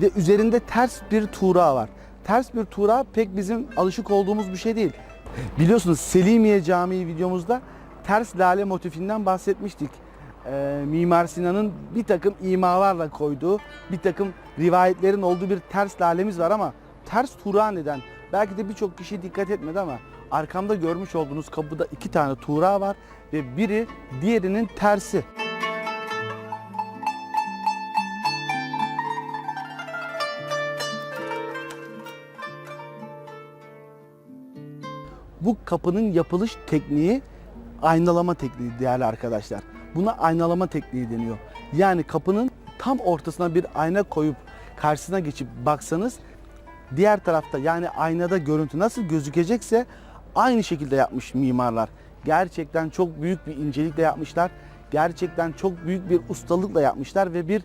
ve üzerinde ters bir tuğra var. Ters bir tuğra pek bizim alışık olduğumuz bir şey değil. Biliyorsunuz Selimiye Camii videomuzda ters lale motifinden bahsetmiştik. Ee, Mimar Sinan'ın bir takım imalarla koyduğu, bir takım rivayetlerin olduğu bir ters lalemiz var ama ters tuğra neden? Belki de birçok kişi dikkat etmedi ama arkamda görmüş olduğunuz kapıda iki tane tuğra var ve biri diğerinin tersi. Bu kapının yapılış tekniği aynalama tekniği değerli arkadaşlar. Buna aynalama tekniği deniyor. Yani kapının tam ortasına bir ayna koyup karşısına geçip baksanız diğer tarafta yani aynada görüntü nasıl gözükecekse aynı şekilde yapmış mimarlar. Gerçekten çok büyük bir incelikle yapmışlar. Gerçekten çok büyük bir ustalıkla yapmışlar ve bir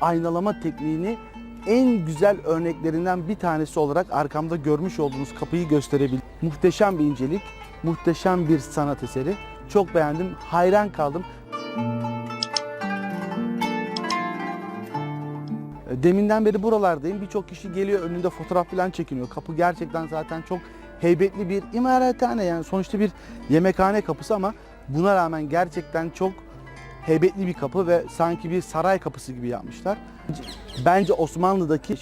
aynalama tekniğini en güzel örneklerinden bir tanesi olarak arkamda görmüş olduğunuz kapıyı gösterebilir. Muhteşem bir incelik, muhteşem bir sanat eseri. Çok beğendim, hayran kaldım. Deminden beri buralardayım. Birçok kişi geliyor önünde fotoğraf falan çekiniyor. Kapı gerçekten zaten çok heybetli bir imarathane yani sonuçta bir yemekhane kapısı ama buna rağmen gerçekten çok heybetli bir kapı ve sanki bir saray kapısı gibi yapmışlar. Bence Osmanlı'daki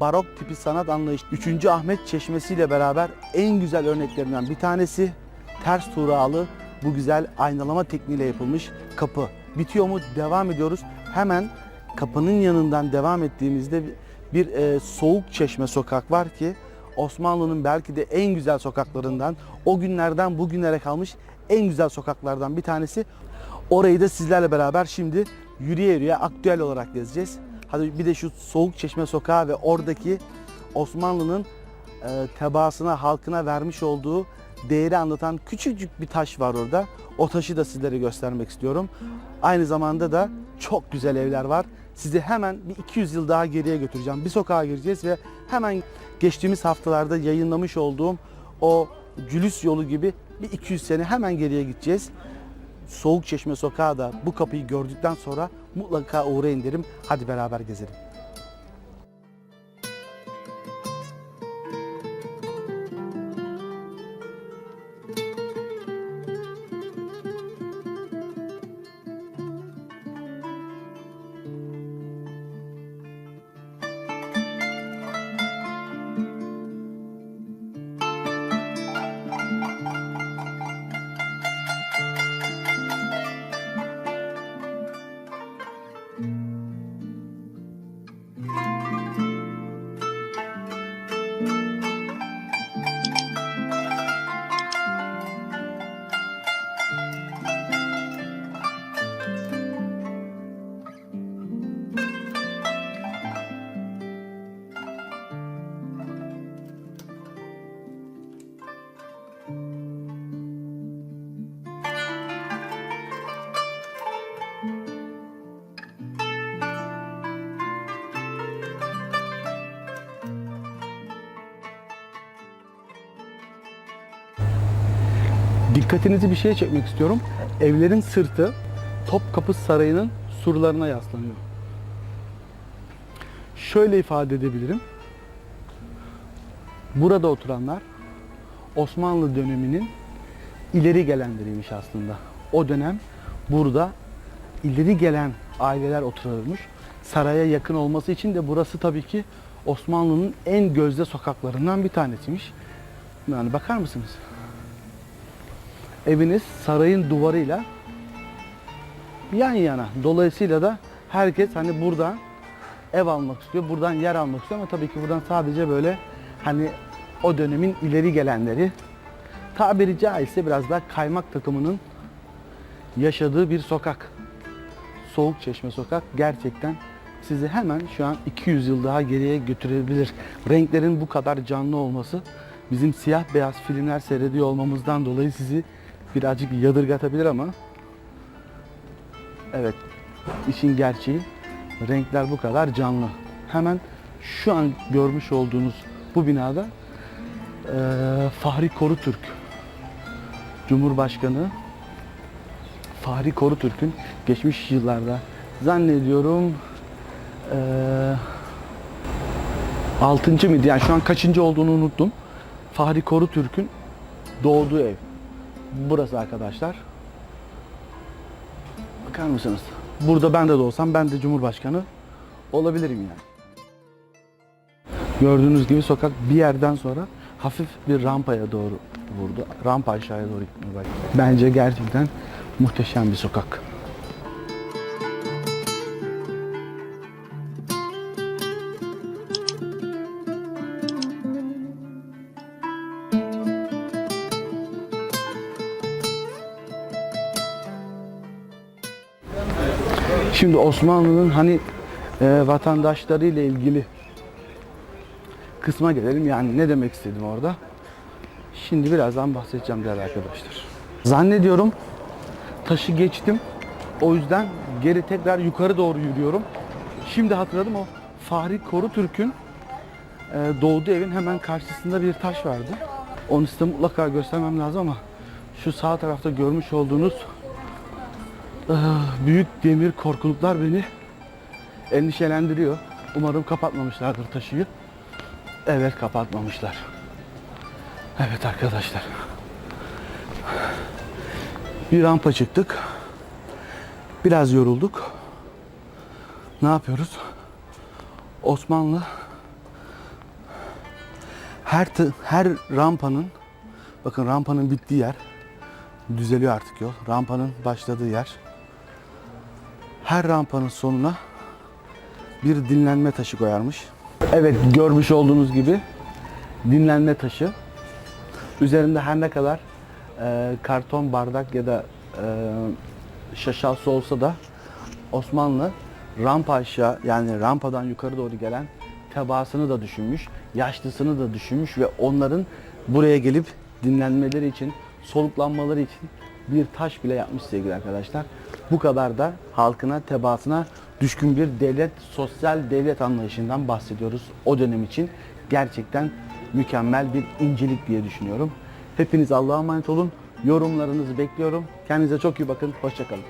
barok tipi sanat anlayışı 3. Ahmet Çeşmesi ile beraber en güzel örneklerinden bir tanesi ters tuğralı bu güzel aynalama tekniğiyle yapılmış kapı. Bitiyor mu? Devam ediyoruz. Hemen kapının yanından devam ettiğimizde bir e, soğuk çeşme sokak var ki Osmanlı'nın belki de en güzel sokaklarından o günlerden bugünlere kalmış en güzel sokaklardan bir tanesi. Orayı da sizlerle beraber şimdi yürüye yürüye aktüel olarak gezeceğiz. Hadi bir de şu soğuk çeşme sokağı ve oradaki Osmanlı'nın e, tebaasına, halkına vermiş olduğu değeri anlatan küçücük bir taş var orada. O taşı da sizlere göstermek istiyorum. Aynı zamanda da çok güzel evler var. Sizi hemen bir 200 yıl daha geriye götüreceğim. Bir sokağa gireceğiz ve hemen geçtiğimiz haftalarda yayınlamış olduğum o Cülüs yolu gibi bir 200 sene hemen geriye gideceğiz. Soğuk Çeşme Sokağı da bu kapıyı gördükten sonra mutlaka uğrayın derim. Hadi beraber gezelim. Dikkatinizi bir şeye çekmek istiyorum. Evlerin sırtı Topkapı Sarayı'nın surlarına yaslanıyor. Şöyle ifade edebilirim. Burada oturanlar Osmanlı döneminin ileri gelenleriymiş aslında. O dönem burada ileri gelen aileler otururmuş. Saraya yakın olması için de burası tabii ki Osmanlı'nın en gözde sokaklarından bir tanesiymiş. Yani bakar mısınız? Eviniz sarayın duvarıyla yan yana. Dolayısıyla da herkes hani buradan ev almak istiyor, buradan yer almak istiyor ama tabii ki buradan sadece böyle hani o dönemin ileri gelenleri tabiri caizse biraz daha kaymak takımının yaşadığı bir sokak. Soğuk Çeşme Sokak gerçekten sizi hemen şu an 200 yıl daha geriye götürebilir. Renklerin bu kadar canlı olması bizim siyah beyaz filmler seyrediyor olmamızdan dolayı sizi birazcık yadırgatabilir ama evet işin gerçeği renkler bu kadar canlı. Hemen şu an görmüş olduğunuz bu binada eee Fahri Korutürk Cumhurbaşkanı Fahri Korutürk'ün geçmiş yıllarda zannediyorum eee Altıncı mıydı? Yani şu an kaçıncı olduğunu unuttum. Fahri Korutürk'ün doğduğu ev. Burası arkadaşlar. Bakar mısınız? Burada ben de doğsam ben de Cumhurbaşkanı olabilirim yani. Gördüğünüz gibi sokak bir yerden sonra hafif bir rampaya doğru vurdu. Rampa aşağıya doğru başladı. Bence gerçekten muhteşem bir sokak. Şimdi Osmanlı'nın hani e, vatandaşları ile ilgili kısma gelelim. Yani ne demek istedim orada? Şimdi birazdan bahsedeceğim değerli arkadaşlar. Zannediyorum taşı geçtim. O yüzden geri tekrar yukarı doğru yürüyorum. Şimdi hatırladım o Fahri Korutürk'ün e, doğduğu evin hemen karşısında bir taş vardı. Onu size mutlaka göstermem lazım ama şu sağ tarafta görmüş olduğunuz büyük demir korkuluklar beni endişelendiriyor. Umarım kapatmamışlardır taşıyı. Evet kapatmamışlar. Evet arkadaşlar. Bir rampa çıktık. Biraz yorulduk. Ne yapıyoruz? Osmanlı her her rampanın bakın rampanın bittiği yer düzeliyor artık yol. Rampanın başladığı yer. Her rampanın sonuna bir dinlenme taşı koyarmış. Evet görmüş olduğunuz gibi dinlenme taşı. Üzerinde her ne kadar e, karton bardak ya da e, şaşal su olsa da Osmanlı rampa aşağı yani rampadan yukarı doğru gelen tebaasını da düşünmüş, yaşlısını da düşünmüş ve onların buraya gelip dinlenmeleri için, soluklanmaları için bir taş bile yapmış sevgili arkadaşlar. Bu kadar da halkına, tebaasına düşkün bir devlet, sosyal devlet anlayışından bahsediyoruz o dönem için. Gerçekten mükemmel bir incelik diye düşünüyorum. Hepiniz Allah'a emanet olun. Yorumlarınızı bekliyorum. Kendinize çok iyi bakın. Hoşçakalın.